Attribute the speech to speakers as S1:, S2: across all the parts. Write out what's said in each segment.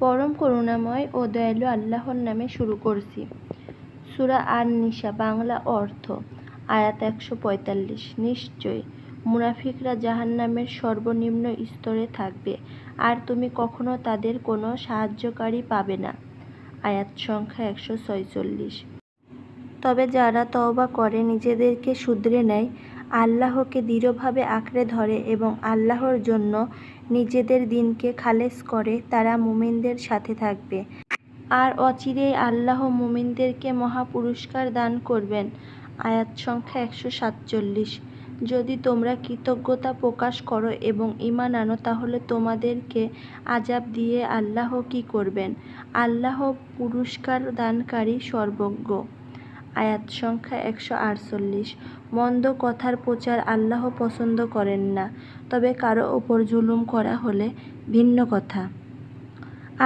S1: পরম করুণাময় ও দয়ালু আল্লাহর নামে শুরু করছি। সুরা আর নিশা বাংলা অর্থ, আয়াত একশো পঁয়তাল্লিশ। নিশ্চয় মুনাফিকরা জাহান্নামের সর্বনিম্ন স্তরে থাকবে, আর তুমি কখনো তাদের কোনো সাহায্যকারী পাবে না। আয়াত সংখ্যা একশো ছয়চল্লিশ। তবে যারা তওবা করে, নিজেদেরকে শুধরে নেয় আল্লাহকে দৃঢ়ভাবে আঁকড়ে ধরে এবং আল্লাহর জন্য নিজেদের দিনকে খালেস করে তারা মুমিনদের সাথে থাকবে। আর অচিরেই আল্লাহ মুমিনদেরকে মহা পুরস্কার দান করবেন। আয়াত সংখ্যা একশো সাতচল্লিশ। যদি তোমরা কৃতজ্ঞতা প্রকাশ করো এবং ঈমান আনো, তাহলে তোমাদেরকে আজাব দিয়ে আল্লাহ কি করবেন? আল্লাহ পুরস্কার দানকারী সর্বজ্ঞ। আয়াত সংখ্যা একশো আটচল্লিশ। মন্দ কথার প্রচার আল্লাহ পছন্দ করেন না, তবে কারও ওপর জুলুম করা হলে ভিন্ন কথা।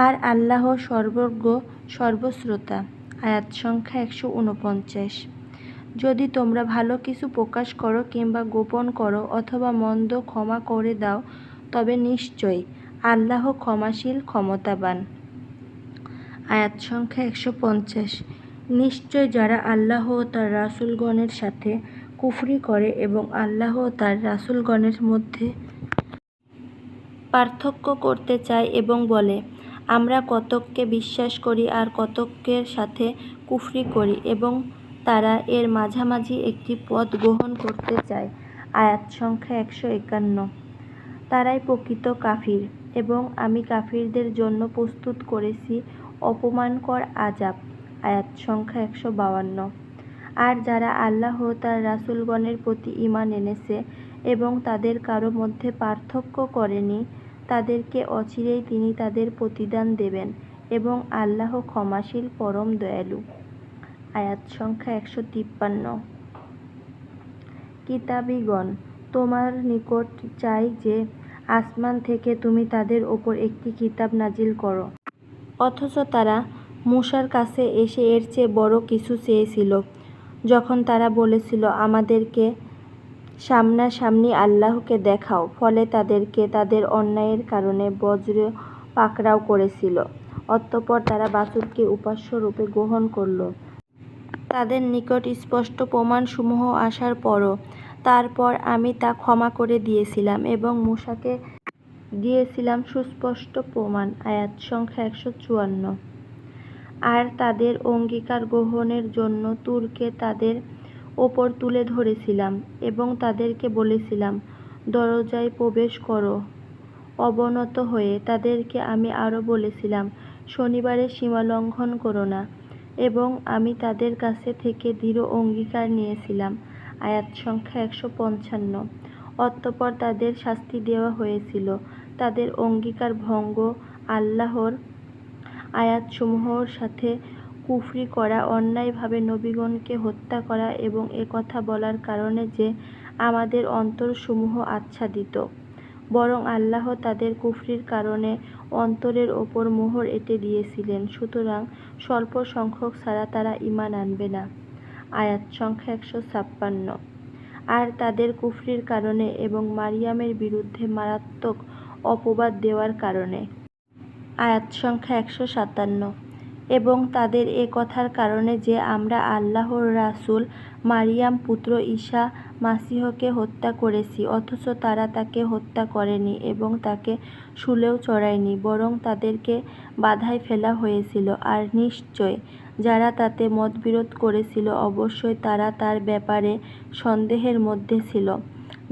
S1: আর আল্লাহ সর্বজ্ঞ, সর্বশ্রোতা, আয়াত সংখ্যা একশো উনপঞ্চাশ। যদি তোমরা ভালো কিছু প্রকাশ করো কিংবা গোপন করো অথবা মন্দ ক্ষমা করে দাও, তবে নিশ্চয়ই আল্লাহ ক্ষমাশীল, ক্ষমতাবান। আয়াত সংখ্যা একশো পঞ্চাশ। নিশ্চয় যারা আল্লাহ ও তার রাসূলগণের সাথে কুফরি করে এবং আল্লাহ ও তার রাসূলগণের মধ্যে পার্থক্য করতে চায় এবং বলে, আমরা কতককে বিশ্বাস করি আর কতকের সাথে কুফরি করি এবং তারা এর মাঝামাঝি একটি পথ গ্রহণ করতে চায়। আয়াত সংখ্যা একশো একান্ন। তারাই প্রকৃত কাফির এবং আমি কাফিরদের জন্য প্রস্তুত করেছি অপমানকর আজাব আয়াত সংখ্যা একশো বাউান্ন। আর যারা আল্লাহ তার রাসূলগণের প্রতি ঈমান এনেছে এবং তাদের কারও মধ্যে পার্থক্য করেনি, তাদেরকে অচিরেই তিনি তাদের প্রতিদান দেবেন এবং আল্লাহ ক্ষমাশীল, পরম দয়ালু। আয়াত সংখ্যা একশো তিপ্পান্ন। কিতাবীগণ, তোমার নিকট চাই যে আসমান থেকে তুমি তাদের ওপর একটি কিতাব নাজিল করো। অথচ তারা মূসার কাছে এসে এর চেয়ে বড় কিছু চেয়েছিল। যখন তারা বলেছিল, আমাদেরকে সামনাসামনি আল্লাহকে দেখাও। ফলে তাদেরকে তাদের অন্যায়ের কারণে বজ্র পাকড়াও করেছিল। অতঃপর তারা বাছুরকে উপাস্য রূপে গ্রহণ করল। তাদের নিকট স্পষ্ট প্রমাণসমূহ আসার পরও তারপর আমি তা ক্ষমা করে দিয়েছিলাম এবং মূসাকে দিয়েছিলাম সুস্পষ্ট প্রমাণ, আয়াত সংখ্যা একশো চুয়ান্ন। আর তাদের অঙ্গীকার গ্রহণের জন্য তুর্কে তাদের ওপর তুলে ধরেছিলাম এবং তাদেরকে বলেছিলাম, দরজায় প্রবেশ করো। অবনত হয়ে তাদেরকে আমি আরও বলেছিলাম শনিবারের সীমা লঙ্ঘন করো না এবং আমি তাদের কাছে থেকে দৃঢ় অঙ্গীকার নিয়েছিলাম। আয়াত সংখ্যা একশো পঞ্চান্ন। অতঃপর তাদের শাস্তি দেওয়া হয়েছিল। তাদের অঙ্গীকার ভঙ্গ আল্লাহর আয়াতসমূহর সাথে কুফরি করা, অন্যায়ভাবে নবীগণকে হত্যা করা এবং একথা বলার কারণে যে আমাদের অন্তরসমূহ আচ্ছাদিত। বরং আল্লাহ তাদের কুফরির কারণে অন্তরের ওপর মোহর এঁটে দিয়েছিলেন, সুতরাং স্বল্প সংখ্যক ছাড়া তারা ঈমান আনবে না। আয়াত সংখ্যা একশো ছাপ্পান্ন। আর তাদের কুফরির কারণে এবং মারিয়ামের বিরুদ্ধে মারাত্মক অপবাদ দেওয়ার কারণে আয়াত সংখ্যা একশো সাতান্ন। এবং তাদের এ কথার কারণে যে আমরা আল্লাহর রাসূল, মারিয়াম পুত্র ঈশা মাসিহকে হত্যা করেছি, অথচ তারা তাকে হত্যা করেনি এবং তাকে শুলেও চড়ায়নি, বরং তাদেরকে বাধায় ফেলা হয়েছিল। আর নিশ্চয় যারা তাতে মতবিরোধ করেছিল, অবশ্যই তারা তার ব্যাপারে সন্দেহের মধ্যে ছিল।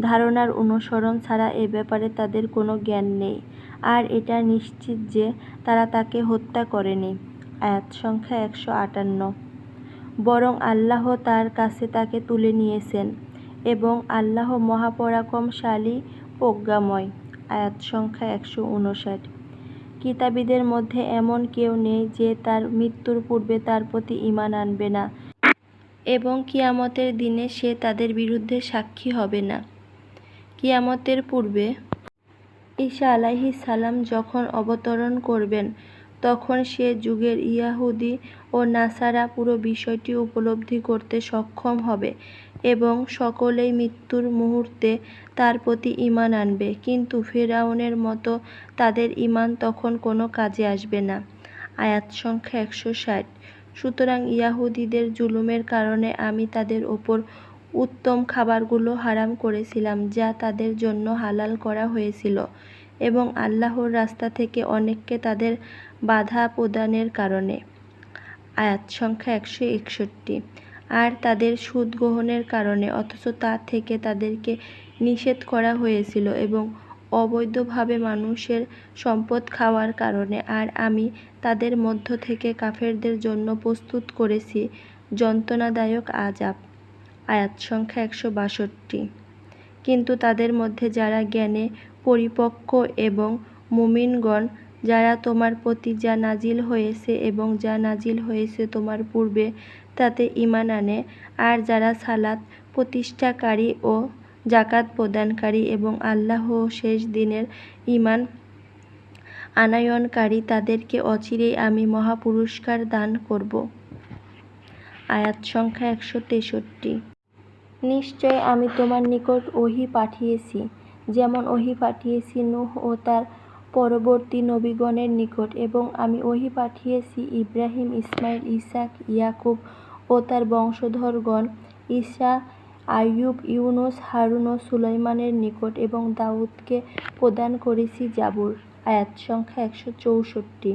S1: ধারণার অনুসরণ ছাড়া এ ব্যাপারে তাদের কোনো জ্ঞান নেই। আর এটা নিশ্চিত যে তারা তাকে হত্যা করেনি। আয়াত সংখ্যা একশো আটান্ন। বরং আল্লাহ তার কাছে তাকে তুলে নিয়েছেন এবং আল্লাহ মহাপরাক্রমশালী, প্রজ্ঞাময়। আয়াত সংখ্যা একশো উনষাট। কিতাবীদের মধ্যে এমন কেউ নেই যে তার মৃত্যুর পূর্বে তার প্রতি ঈমান আনবে না এবং কিয়ামতের দিনে সে তাদের বিরুদ্ধে সাক্ষী হবে না। কিয়ামতের পূর্বে ঈসা আলাহি সালাম যখন অবতরণ করবেন, তখন সে যুগের ইয়াহুদি ও নাসারা পুরো বিষয়টি উপলব্ধি করতে সক্ষম হবে এবং সকলেই মৃত্যুর মুহূর্তে তার প্রতি ঈমান আনবে। কিন্তু ফিরআউনের মতো তাদের ঈমান তখন কোনো কাজে আসবে না। আয়াত সংখ্যা একশো ষাট। সুতরাং ইয়াহুদিদের জুলুমের কারণে আমি তাদের ওপর উত্তম খাবারগুলো হারাম করেছিলাম, যা তাদের জন্য হালাল করা হয়েছিল এবং আল্লাহর রাস্তা থেকে অনেককে তাদের বাধা প্রদানের কারণে। আয়াত সংখ্যা একশো একষট্টি। আর তাদের সুদ গ্রহণের কারণে, অথচ তা থেকে তাদেরকে নিষেধ করা হয়েছিল এবং অবৈধভাবে মানুষের সম্পদ খাওয়ার কারণে। আর আমি তাদের মধ্য থেকে কাফেরদের জন্য প্রস্তুত করেছি, যন্ত্রণাদায়ক আজাব আয়াত সংখ্যা একশো বাষট্টি। কিন্তু তাদের মধ্যে যারা জ্ঞানে পরিপক্ক এবং মুমিনগণ, যারা তোমার প্রতি যা নাজিল হয়েছে এবং যা নাজিল হয়েছে তোমার পূর্বে, তাতে ইমান আনে, আর যারা সালাত প্রতিষ্ঠাকারী ও জাকাত প্রদানকারী এবং আল্লাহ ও শেষ দিনের ঈমান আনায়নকারী, তাদেরকে অচিরেই আমি মহাপুরস্কার দান করব। আয়াত সংখ্যা একশো তেষট্টি। নিশ্চয় আমি তোমার নিকট ওহী পাঠিয়েছি, যেমন ওহী পাঠিয়েছি নূহ ও তার পরবর্তী নবীগণের নিকট, এবং আমি ওহী পাঠিয়েছি ইব্রাহিম, ইসমাইল, ইসাক, ইয়াকুব ও তার বংশধরগণ ঈশা আইয়ুব, ইউনুস, হারুন ও সুলাইমানের নিকট, এবং দাউদকে প্রদান করেছি জাবুর, আয়াত সংখ্যা একশো চৌষট্টি।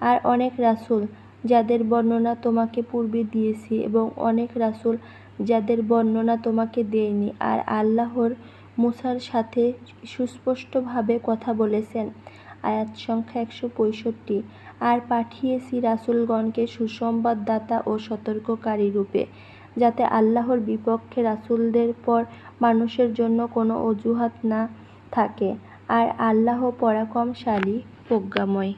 S1: আর অনেক রাসুল, যাদের বর্ণনা তোমাকে পূর্বে দিয়েছি, এবং অনেক রাসূল যাদের বর্ণনা তোমাকে দেয়নি, আর আল্লাহর মুসার সাথে সুস্পষ্টভাবে কথা বলেছেন। আয়াত সংখ্যা একশো পঁয়ষট্টি। আর পাঠিয়েছি রাসূলগণকে সুসংবাদদাতা ও সতর্ককারী রূপে, যাতে আল্লাহর বিপক্ষে রাসূলদের পর মানুষের জন্য কোনো অজুহাত না থাকে, আর আল্লাহ পরাক্রমশালী, প্রজ্ঞাময়।